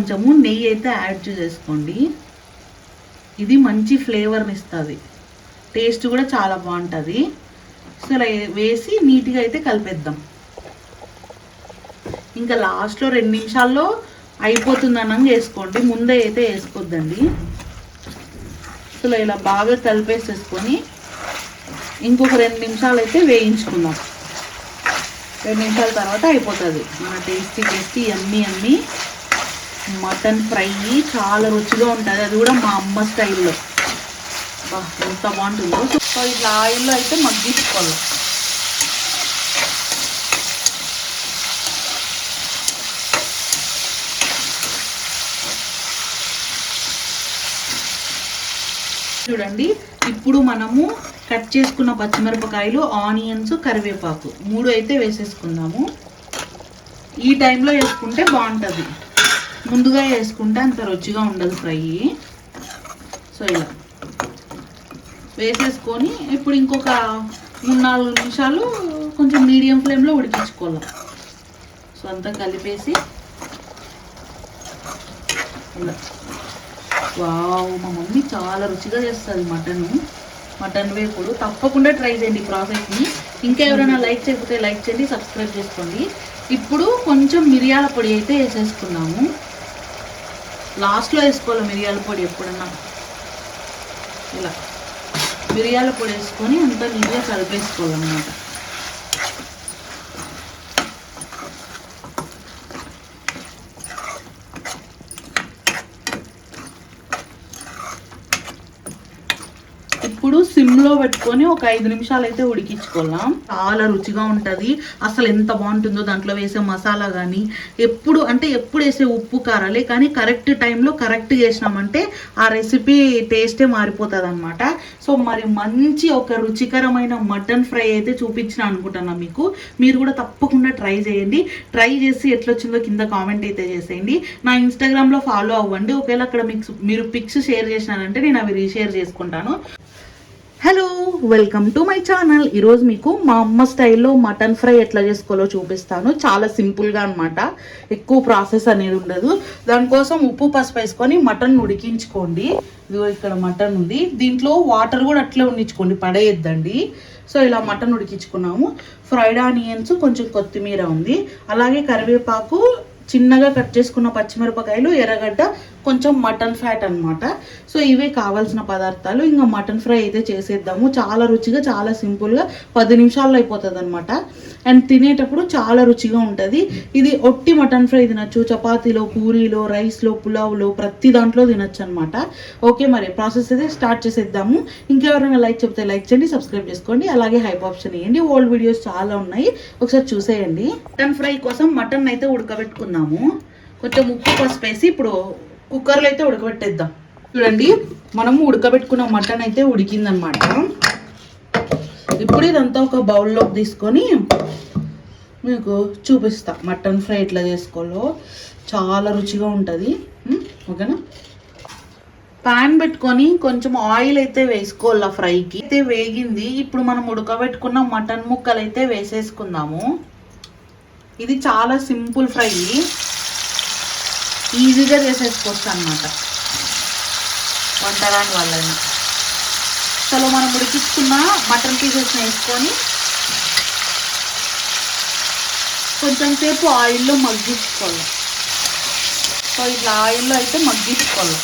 కొంచెము నెయ్యి అయితే యాడ్ చేసేసుకోండి ఇది మంచి ఫ్లేవర్ని ఇస్తుంది. టేస్ట్ కూడా చాలా బాగుంటుంది. సో ఇలా వేసి నీట్గా అయితే కలిపేద్దాం. ఇంకా లాస్ట్లో రెండు నిమిషాల్లో అయిపోతుందనం వేసుకోండి. ముందే అయితే వేసుకోద్దండి. సో ఇలా బాగా కలిపేసేసుకొని ఇంకొక రెండు నిమిషాలు అయితే వేయించుకుందాం. రెండు నిమిషాల తర్వాత అయిపోతుంది. మన టేస్టీ టేస్టీ అన్నీ అన్నీ మటన్ ఫ్రై చాలా రుచిగా ఉంటుంది. అది కూడా మా అమ్మ స్టైల్లో. ఎంత బాగుంటుందో. సో ఇట్లా ఆయిల్లో అయితే మగ్గించుకోవాలి చూడండి ఇప్పుడు మనము కట్ చేసుకున్న పచ్చిమిరపకాయలు ఆనియన్స్ కరివేపాకు మూడు అయితే వేసేసుకుందాము. ఈ టైంలో వేసుకుంటే బాగుంటుంది. ముందుగా వేసుకుంటే అంత రుచిగా ఉండదు ఫ్రై. సో ఇలా. వేసేసుకొని ఇప్పుడు ఇంకొక మూడు నాలుగు నిమిషాలు కొంచెం మీడియం ఫ్లేమ్లో ఉడికించుకోవాలి. సో అంతా కలిపేసి ఇలా. వావ్ మా మమ్మీ చాలా రుచిగా చేస్తుంది మటన్. మటన్ వేపుడు. తప్పకుండా ట్రై చేయండి ప్రాసెస్ని. ఇంకా ఎవరైనా లైక్ చేయకపోతే లైక్ చేయండి సబ్స్క్రైబ్ చేసుకోండి. ఇప్పుడు కొంచెం మిరియాల పొడి అయితే వేసేసుకున్నాము. లాస్ట్లో వేసుకోవాలి మిరియాల పొడి ఎప్పుడన్నా. ఇలా. మిరియాల పొడి వేసుకొని అంతా నీట్గా కలిపేసుకోవాలన్నమాట ఇప్పుడు సిమ్లో పెట్టుకొని ఒక ఐదు నిమిషాలు అయితే ఉడికించుకోవాలం. చాలా రుచిగా ఉంటుంది. అసలు ఎంత బాగుంటుందో దాంట్లో వేసే మసాలా కానీ ఎప్పుడు అంటే ఎప్పుడు వేసే ఉప్పు కారాలే కానీ కరెక్ట్ టైంలో కరెక్ట్ చేసినామంటే ఆ రెసిపీ టేస్టే మారిపోతుంది అనమాట సో మరి మంచి ఒక రుచికరమైన మటన్ ఫ్రై అయితే చూపించిన అనుకుంటున్నా మీకు. మీరు కూడా తప్పకుండా ట్రై చేయండి. ట్రై చేసి ఎట్లొచ్చిందో కింద కామెంట్ అయితే చేసేయండి. నా ఇన్స్టాగ్రామ్లో ఫాలో అవ్వండి. ఒకవేళ అక్కడ మీకు మీరు పిక్స్ షేర్ చేసినారంటే నేను అవి రీషేర్ చేసుకుంటాను. Hello welcome to my channel ఈరోజు మీకు మా అమ్మ స్టైల్లో మటన్ ఫ్రై ఎట్లా చేసుకోవాలో చూపిస్తాను. చాలా సింపుల్గా అనమాట ఎక్కువ ప్రాసెస్ అనేది ఉండదు. దానికోసం ఉప్పు పసుపు వేసుకొని మటన్ ఉడికించుకోండి. ఇదిగో ఇక్కడ మటన్ ఉంది. దీంట్లో వాటర్ కూడా అట్లే ఉండించుకోండి పడేయద్దండి. సో ఇలా మటన్ ఉడికించుకున్నాము. ఫ్రైడ్ ఆనియన్స్ కొంచెం కొత్తిమీర ఉంది. అలాగే కరివేపాకు చిన్నగా కట్ చేసుకున్న పచ్చిమిరపకాయలు ఎర్రగడ్డ కొంచెం మటన్ ఫ్యాట్ అనమాట సో ఇవే కావాల్సిన పదార్థాలు. ఇంకా మటన్ ఫ్రై అయితే చేసేద్దాము. చాలా రుచిగా చాలా సింపుల్గా పది నిమిషాల్లో అయిపోతుంది అనమాట అండ్ తినేటప్పుడు చాలా రుచిగా ఉంటుంది. ఇది ఒట్టి మటన్ ఫ్రై తినచ్చు. చపాతీలో పూరీలో రైస్లో పులావ్లో ప్రతి దాంట్లో తినచ్చు అనమాట ఓకే మరి ప్రాసెస్ అయితే స్టార్ట్ చేసేద్దాము. ఇంకెవరైనా లైక్ చెప్తే లైక్ చేయండి సబ్స్క్రైబ్ చేసుకోండి. అలాగే హైప్ ఆప్షన్ వేయండి ఓల్డ్ వీడియోస్ చాలా ఉన్నాయి. ఒకసారి చూసేయండి. మటన్ ఫ్రై కోసం మటన్ అయితే ఉడకబెట్టుకుందాము. కొంచెం ఉప్పు పసుపు వేసి ఇప్పుడు కుక్కర్లో అయితే ఉడకబెట్టేద్దాం. చూడండి మనము ఉడకబెట్టుకున్న మటన్ అయితే ఉడికిందనమాట ఇప్పుడు ఇదంతా ఒక బౌల్లోకి తీసుకొని మీకు చూపిస్తా మటన్ ఫ్రై ఎట్లా చేసుకోవాలో చాలా రుచిగా ఉంటుంది. ఓకేనా? పాన్ పెట్టుకొని కొంచెం ఆయిల్ అయితే వేసుకోవాల ఫ్రైకి. అయితే వేగింది. ఇప్పుడు మనం ఉడకబెట్టుకున్న మటన్ ముక్కలు అయితే వేసేసుకుందాము. ఇది చాలా సింపుల్ ఫ్రై. ఈజీగా చేసేసుకోవచ్చు అనమాట వంటరాని వాళ్ళని. చలో మనం ఉడికించుకున్న మటన్ పీసెస్ వేసుకొని కొంచెం సేపు ఆయిల్లో మగ్గించుకోవాలి. సో ఇట్లా ఆయిల్లో అయితే మగ్గించుకోవాలి.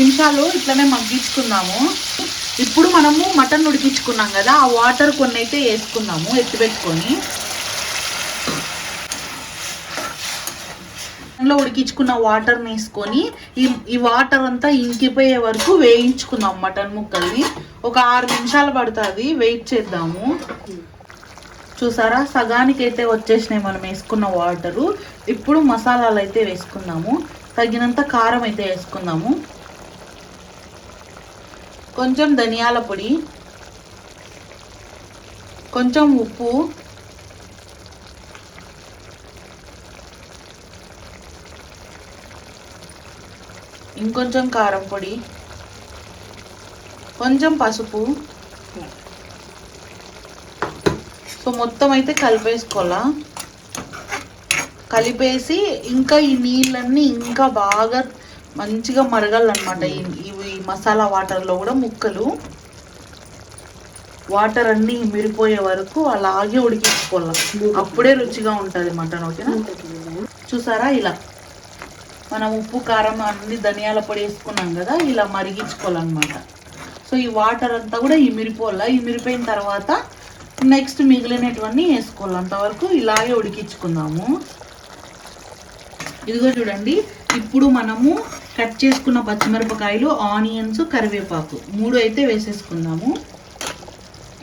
నిమిషాలు ఇట్లనే మగ్గించుకుందాము. ఇప్పుడు మనము మటన్ ఉడికించుకున్నాం కదా ఆ వాటర్ కొన్ని అయితే వేసుకుందాము ఎత్తిపెట్టుకొని దానిలో ఉడికించుకున్న వాటర్ వేసుకొని ఈ ఈ వాటర్ అంతా ఇంకిపోయే వరకు వేయించుకుందాం మటన్ ముక్కల్ని. ఒక ఆరు నిమిషాలు పడుతుంది వెయిట్ చేద్దాము. చూసారా? సగానికి అయితే వచ్చేసినాయి మనం వేసుకున్న వాటరు. ఇప్పుడు మసాలాలు అయితే వేసుకుందాము. తగినంత కారం అయితే వేసుకుందాము. కొంచెం ధనియాల పొడి కొంచెం ఉప్పు ఇంకొంచెం కారం పొడి కొంచెం పసుపు. సో మొత్తం అయితే కలిపేసుకోవాలా? కలిపేసి ఇంకా ఈ నీళ్ళన్నీ ఇంకా బాగా మంచిగా మరగాలన్నమాట. ఈ- మసాలా వాటర్లో కూడా ముక్కలు. వాటర్ అన్నీ మిరిపోయే వరకు అలాగే ఉడికించుకోవాలి. అప్పుడే రుచిగా ఉంటుంది మటన్ ఓకేనా? చూసారా ఇలా? మనం ఉప్పు కారం అన్ని ధనియాల పొడి వేసుకున్నాం కదా ఇలా మరిగించుకోవాలన్నమాట. సో ఈ వాటర్ అంతా కూడా ఇమిరిపోవాల? ఇమిరిపోయిన తర్వాత నెక్స్ట్ మిగిలినటువన్నీ వేసుకోవాలి. అంతవరకు ఇలాగే ఉడికించుకుందాము. ఇదిగో చూడండి ఇప్పుడు మనము కట్ చేసుకున్న పచ్చిమిరపకాయలు ఆనియన్స్ కరివేపాకు. మూడు అయితే వేసేసుకుందాము.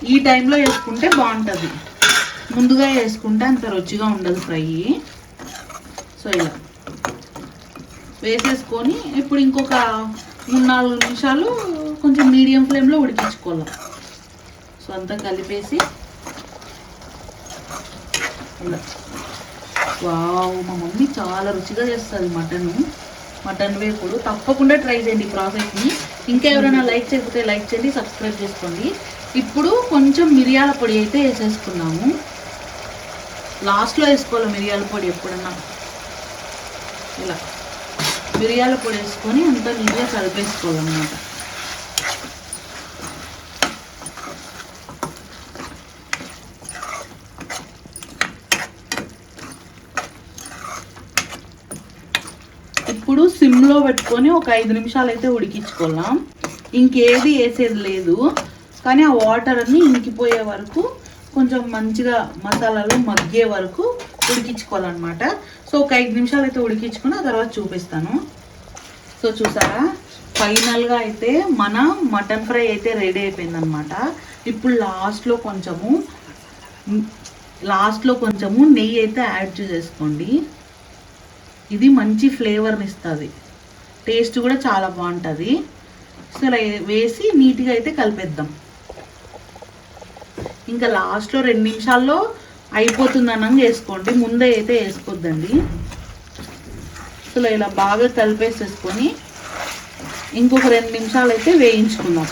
ఈ టైంలో వేసుకుంటే బాగుంటుంది. ముందుగా వేసుకుంటే అంత రుచిగా ఉండదు ఫ్రై. సో ఇలా. వేసేసుకొని ఇప్పుడు ఇంకొక మూడు నాలుగు నిమిషాలు కొంచెం మీడియం ఫ్లేమ్లో ఉడికించుకోవాలి. సో అంతా కలిపేసి. ఇలా. వావ్ మా మమ్మీ చాలా రుచిగా చేస్తుంది మటను. మటన్ వేపుడు. తప్పకుండా ట్రై చేయండి ప్రాసెస్ని ఇంకా ఎవరైనా లైక్ చేయకపోతే లైక్ చేయండి సబ్స్క్రైబ్ చేసుకోండి. ఇప్పుడు కొంచెం మిరియాల పొడి అయితే వేసేసుకున్నాము. లాస్ట్లో వేసుకోవాలి మిరియాల పొడి ఎప్పుడన్నా? ఇలా. మిరియాల పొడి వేసుకొని అంతా నీట్గా కలిపేసుకోవాలన్నమాట. ఇప్పుడు సిమ్లో పెట్టుకొని ఒక ఐదు నిమిషాలు అయితే ఉడికించుకోవాలా. ఇంకేది వేసేది లేదు. కానీ ఆ వాటర్ అన్ని ఇంకిపోయే వరకు కొంచెం మంచిగా మసాలాలు మగ్గే వరకు ఉడికించుకోవాలన్నమాట. సో ఒక ఐదు నిమిషాలు అయితే ఉడికించుకుని ఆ తర్వాత చూపిస్తాను. సో చూసారా? ఫైనల్గా అయితే మన మటన్ ఫ్రై అయితే రెడీ అయిపోయిందనమాట ఇప్పుడు లాస్ట్లో కొంచెము లాస్ట్లో కొంచెము నెయ్యి అయితే యాడ్ చేసేసుకోండి ఇది మంచి ఫ్లేవర్ని ఇస్తుంది. టేస్ట్ కూడా చాలా బాగుంటుంది. సో వేసి నీట్గా అయితే కలిపేద్దాం. ఇంకా లాస్ట్లో రెండు నిమిషాల్లో అయిపోతుంది అయిపోతుందనం వేసుకోండి. ముందే అయితే వేసుకోవద్దండి సో ఇలా బాగా కలిపేసేసుకొని ఇంకొక రెండు నిమిషాలు అయితే వేయించుకుందాం.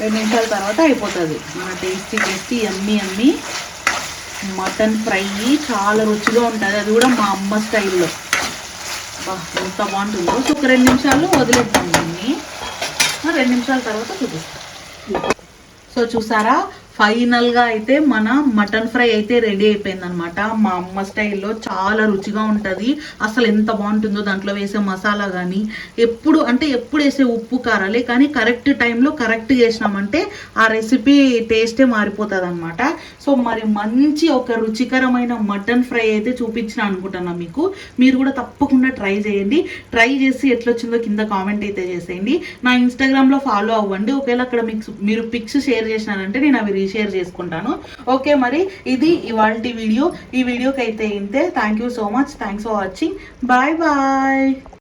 రెండు నిమిషాల తర్వాత అయిపోతుంది. మన టేస్టీ టేస్టీ ఎమ్మి ఎమ్మి మటన్ ఫ్రై చాలా రుచిగా ఉంటుంది. అది కూడా మా అమ్మ స్టైల్లో. ఎంత బాగుంటుందో. సో ఒక రెండు నిమిషాలు వదిలేద్దాం దీన్ని. రెండు నిమిషాల తర్వాత చూపిస్తాం. సో చూసారా? ఫైనల్గా అయితే మన మటన్ ఫ్రై అయితే రెడీ అయిపోయిందనమాట మా అమ్మ స్టైల్లో చాలా రుచిగా ఉంటుంది. అసలు ఎంత బాగుంటుందో దాంట్లో వేసే మసాలా కానీ ఎప్పుడు అంటే ఎప్పుడు వేసే ఉప్పు కారాలే కానీ కరెక్ట్ టైంలో కరెక్ట్ చేసినామంటే ఆ రెసిపీ టేస్టే మారిపోతుంది అనమాట సో మరి మంచి ఒక రుచికరమైన మటన్ ఫ్రై అయితే చూపించిన అనుకుంటున్నా మీకు. మీరు కూడా తప్పకుండా ట్రై చేయండి. ట్రై చేసి ఎట్లొచ్చిందో కింద కామెంట్ అయితే చేసేయండి. నా ఇన్స్టాగ్రామ్లో ఫాలో అవ్వండి. ఒకవేళ అక్కడ మీకు మీరు పిక్స్ షేర్ చేసినారంటే నేను అవి షేర్ చేసుకుంటాను. ఓకే మరి ఇది ఇవాళ వీడియో. ఈ వీడియోకి అయితే ఇంతే. Thank you so much thanks for watching bye bye